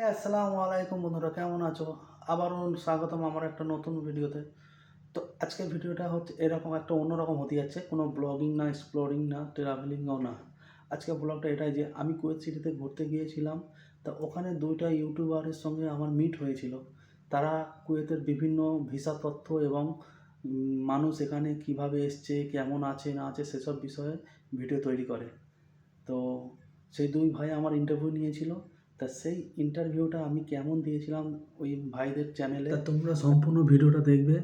হ্যাঁ আসসালামু আলাইকুম বন্ধুরা, কেমন আছো? আবারও স্বাগতম আমার একটা নতুন ভিডিওতে। তো আজকের ভিডিওটা হচ্ছে এরকম একটা অন্যরকম হতে যাচ্ছে, কোনো ব্লগিং না এক্সপ্লোরিং না ট্রাভেলিংও না। আজকে ব্লগটা এটাই যে, আমি কুয়েত সিটিতে ঘুরতে গিয়েছিলাম, তা ওখানে দুইটা ইউটিউবারের সঙ্গে আমার মিট হয়েছিল। তারা কুয়েতের বিভিন্ন ভিসা তথ্য এবং মানুষ এখানে কীভাবে এসছে, কেমন আছে, না আছে, সেসব বিষয়ে ভিডিও তৈরি করে। তো সেই দুই ভাই আমার ইন্টারভিউ নিয়েছিল। তা সেই ইন্টারভিউটা আমি কেমন দিয়েছিলাম ওই ভাইদের চ্যানেলে তোমরা সম্পূর্ণ ভিডিওটা দেখবে।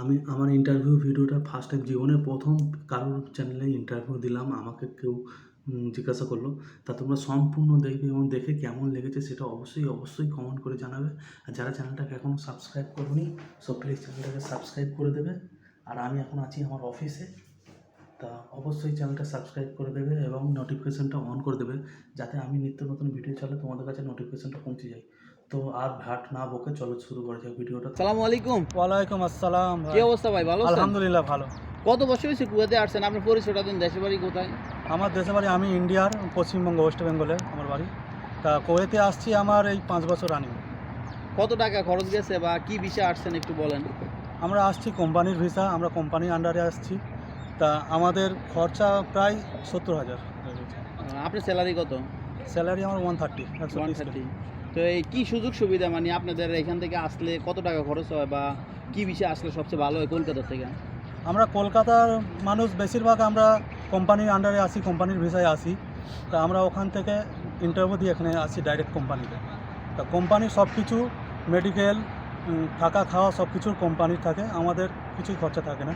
আমি আমার ইন্টারভিউ ভিডিওটা ফার্স্ট টাইম জীবনে প্রথম কারোর চ্যানেলে ইন্টারভিউ দিলাম, আমাকে কেউ জিজ্ঞাসা করল। তা তোমরা সম্পূর্ণ দেখবে এবং দেখে কেমন লেগেছে সেটা অবশ্যই অবশ্যই কমেন্ট করে জানাবে। আর যারা চ্যানেলটাকে এখনও সাবস্ক্রাইব করনি সব প্লিজ চ্যানেলটাকে সাবস্ক্রাইব করে দেবে। আর আমি এখন আছি আমার অফিসে তা অবশ্যই চ্যানেলটা সাবস্ক্রাইব করে দেবে এবং নোটিফিকেশানটা অন করে দেবে যাতে আমি নিত্য নতুন ভিডিও চালে তোমাদের কাছে নোটিফিকেশানটা পৌঁছে যায় তো আর ভাট না বকে চলো শুরু করা যাক ভিডিওটা সালামু আলাইকুম। ওয়ালাইকুম আসসালাম কি অবস্থা ভাই ভালো আছেন? আলহামদুলিল্লাহ ভালো। কত বছর হয়েছে কুয়েতে আসছেন? আপনার পরিচয়টা দিন দেশের বাড়ি কোথায়? আমার দেশে বাড়ি আমি ইন্ডিয়ার পশ্চিমবঙ্গ ওয়েস্ট বেঙ্গলে আমার বাড়ি। তা কোয়েতে আসছি আমার এই পাঁচ বছর রানিং কত টাকা খরচ গেছে বা কি বিষয়ে আসছেন একটু বলেন? আমরা আসছি কোম্পানির ভিসা আমরা কোম্পানির আন্ডারে আসছি। তা আমাদের খরচা প্রায় সত্তর হাজার। আহ, আপনার স্যালারি কত? স্যালারি আমার ওয়ান থার্টি ওয়ান থার্টি তো এই কী সুযোগ সুবিধা? মানে আপনাদের এখান থেকে আসলে কত টাকা খরচ হয় বা কী বিষয়ে আসলে সবচেয়ে ভালো হয় কলকাতা থেকে? আমরা কলকাতার মানুষ বেশিরভাগ আমরা কোম্পানির আন্ডারে আসি কোম্পানির ভিসায় আসি তা আমরা ওখান থেকে ইন্টারভিউ দিয়ে এখানে আসি ডাইরেক্ট কোম্পানিতে তা কোম্পানির সব কিছু মেডিকেল থাকা খাওয়া সব কিছুর কোম্পানির থাকে। আমাদের কিছুই খরচা থাকে না।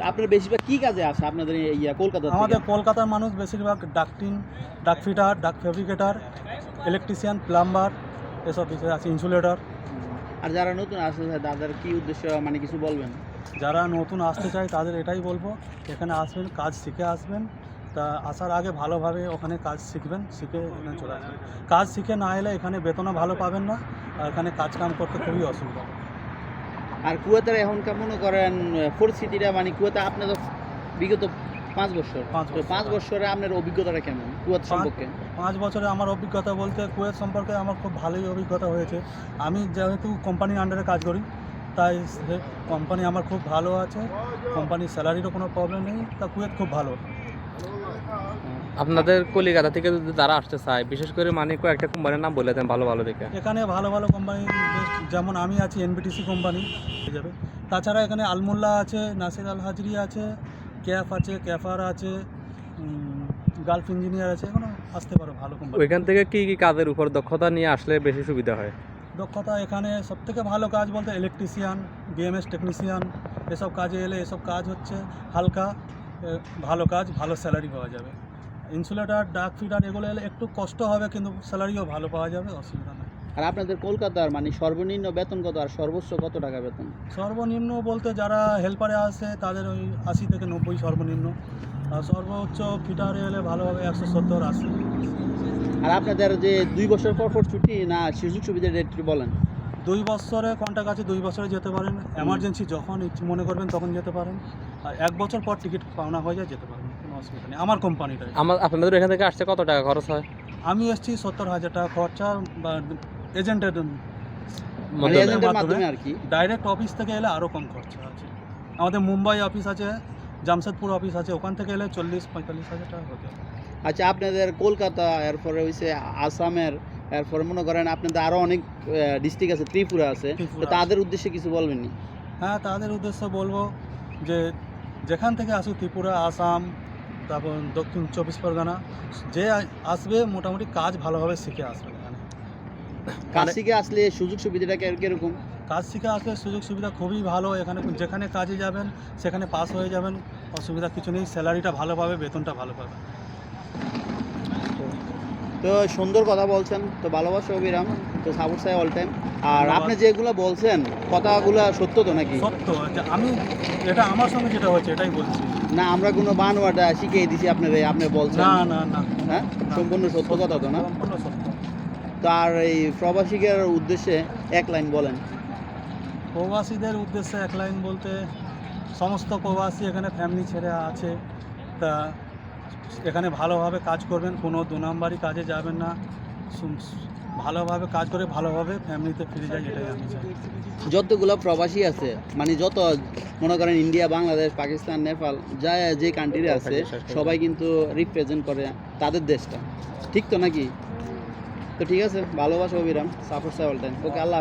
আপনার বেশিরভাগ কি কাজে আসে আপনাদের এই ইয়া কলকাতা আমাদের কলকাতার মানুষ বেশিরভাগ ডাকটিন ডাক fitter duct fabricator electrician plumber এসব বিষয়ে আছে ইনসুলেটর আর যারা নতুন আসে তাদের কি উদ্দেশ্য মানে কিছু বলবেন? যারা নতুন আসতে চায় তাদের এটাই বলব এখানে আসবেন কাজ শিখে আসবেন। তা আসার আগে ভালোভাবে ওখানে কাজ শিখবেন শিখে এখানে চলে আসবেন। কাজ শিখে না এলে এখানে বেতনও ভালো পাবেন না আর এখানে কাজ কাম করতে খুবই অসুবিধা। আর কুয়েতের এখনকার মনে করেন পরিস্থিতিটা মানে কুয়েতে আপনি তো বিগত পাঁচ বছর। পাঁচ তো বছর। পাঁচ বছরে। আপনার অভিজ্ঞতাটা কেমন কুয়েত সম্পর্কে? পাঁচ বছরে আমার অভিজ্ঞতা বলতে কুয়েত সম্পর্কে আমার খুব ভালোই অভিজ্ঞতা হয়েছে। আমি যেহেতু কোম্পানির আন্ডারে কাজ করি তাই কোম্পানি আমার খুব ভালো আছে কোম্পানির স্যালারিরও কোনো প্রবলেম নেই তা কুয়েত খুব ভালো। আপনাদের কলিকাতা থেকে যদি তারা আসতে চায় বিশেষ করে মানে কয়েকটা কোম্পানির নাম বলে দেন ভালো ভালো দেখে। এখানে ভালো ভালো কোম্পানি বেস্ট যেমন আমি আছি এনবিটিসি কোম্পানি হয়ে যাবে। তাছাড়া এখানে আলমোল্লা আছে নাসির আল হাজরি আছে ক্যাফ আছে ক্যাফার আছে গালফ ইঞ্জিনিয়ার আছে এখানে আসতে পারো ভালো কোম্পানি ওইখান থেকে কী কী কাজের উপর দক্ষতা নিয়ে আসলে বেশি সুবিধা হয়? দক্ষতা এখানে সবথেকে ভালো কাজ বলতে ইলেকট্রিশিয়ান বিএমএস টেকনিশিয়ান এসব কাজে এলে এসব কাজ হচ্ছে হালকা ভালো কাজ ভালো স্যালারি পাওয়া যাবে। ইনসুলেটার ডাক ফিটার এগুলো এলে একটু কষ্ট হবে কিন্তু স্যালারিও ভালো পাওয়া যাবে অসুবিধা নেই। আর আপনাদের কলকাতার মানে সর্বনিম্ন বেতন কত আর সর্বোচ্চ কত টাকা বেতন? সর্বনিম্ন বলতে যারা হেল্পারে আসে তাদের ওই আশি থেকে নব্বই সর্বনিম্ন। আর সর্বোচ্চ ফিটারে এলে ভালোভাবে একশো সত্তর আশি। আর আপনাদের যে দুই বছর পর পর ছুটি না সুযোগ সুবিধা একটু বলেন। দুই বছরে কন্ট্যাক্ট আছে দুই বছরে যেতে পারেন। এমার্জেন্সি যখন ইচ্ছে মনে করবেন তখন যেতে পারেন। আর এক বছর পর টিকিট পাওনা হয়ে যায় যেতে পারেন। অসুবিধা নেই আমার কোম্পানিটাই। আমার আপনাদের এখান থেকে আসতে কত টাকা খরচ হয়? আমি এসেছি সত্তর হাজার টাকা খরচা বা এজেন্টের মানে মাধ্যমে। আর কি। ডাইরেক্ট অফিস থেকে এলে আরও কম খরচা আছে। আমাদের মুম্বাই অফিস আছে জামশেদপুর অফিস আছে ওখান থেকে এলে চল্লিশ পঁয়তাল্লিশ হাজার টাকা হবে আচ্ছা আপনাদের কলকাতা এরপরে হইছে আসামের এরপরে মনে করেন আপনাদের আরও অনেক ডিস্ট্রিক্ট আছে ত্রিপুরা আছে। তাদের উদ্দেশ্যে কিছু বলবেন নি হ্যাঁ তাদের উদ্দেশ্যে বলব যে যেখান থেকে আসুক ত্রিপুরা আসাম তারপর দক্ষিণ চব্বিশ পরগনা যে আসবে মোটামুটি কাজ ভালোভাবে শিখে আসবে এখানে। কাজ শিখে আসলে সুযোগ সুবিধাটা কে- কীরকম? কাজ শিখে আসলে সুযোগ সুবিধা খুবই ভালো এখানে যেখানে কাজে যাবেন সেখানে পাস হয়ে যাবেন অসুবিধা কিছু নেই স্যালারিটা ভালো পাবে বেতনটা ভালো পাবে। তো সুন্দর কথা বলছেন তো ভালোবাসা অবিরাম তো সাবুর সাহেব অল টাইম আর আপনি যেগুলো বলছেন কথাগুলো সত্য তো নাকি? সত্য যে আমি এটা আমার সঙ্গে যেটা হয়েছে এটাই বলছি। না আমরা কোনো বানোয়াটা শিখিয়ে দিছি আপনার আপনি বলছেন। না না না। হ্যাঁ? সম্পূর্ণ সত্য কথা তো না? সম্পূর্ণ সত্য। তো আর এই প্রবাসীদের উদ্দেশ্যে এক লাইন বলেন। প্রবাসীদের উদ্দেশ্যে এক লাইন বলতে সমস্ত প্রবাসী এখানে ফ্যামিলি ছেড়ে আছে। তা এখানে ভালোভাবে কাজ করবেন কোনো দু নম্বরই কাজে যাবেন না। ভালোভাবে কাজ করে ভালোভাবে ফ্যামিলিতে ফিরে যায় এটাই আমি চাই। যতগুলো প্রবাসী আছে মানে যত মনে করেন ইন্ডিয়া বাংলাদেশ পাকিস্তান নেপাল যা যে কান্ট্রি আছে সবাই কিন্তু রিপ্রেজেন্ট করে তাদের দেশটা। ঠিক তো নাকি? তো ঠিক আছে ভালোবাসা অবিরাম সাপোর্ট সাইল টাইম ওকে আল্লাহ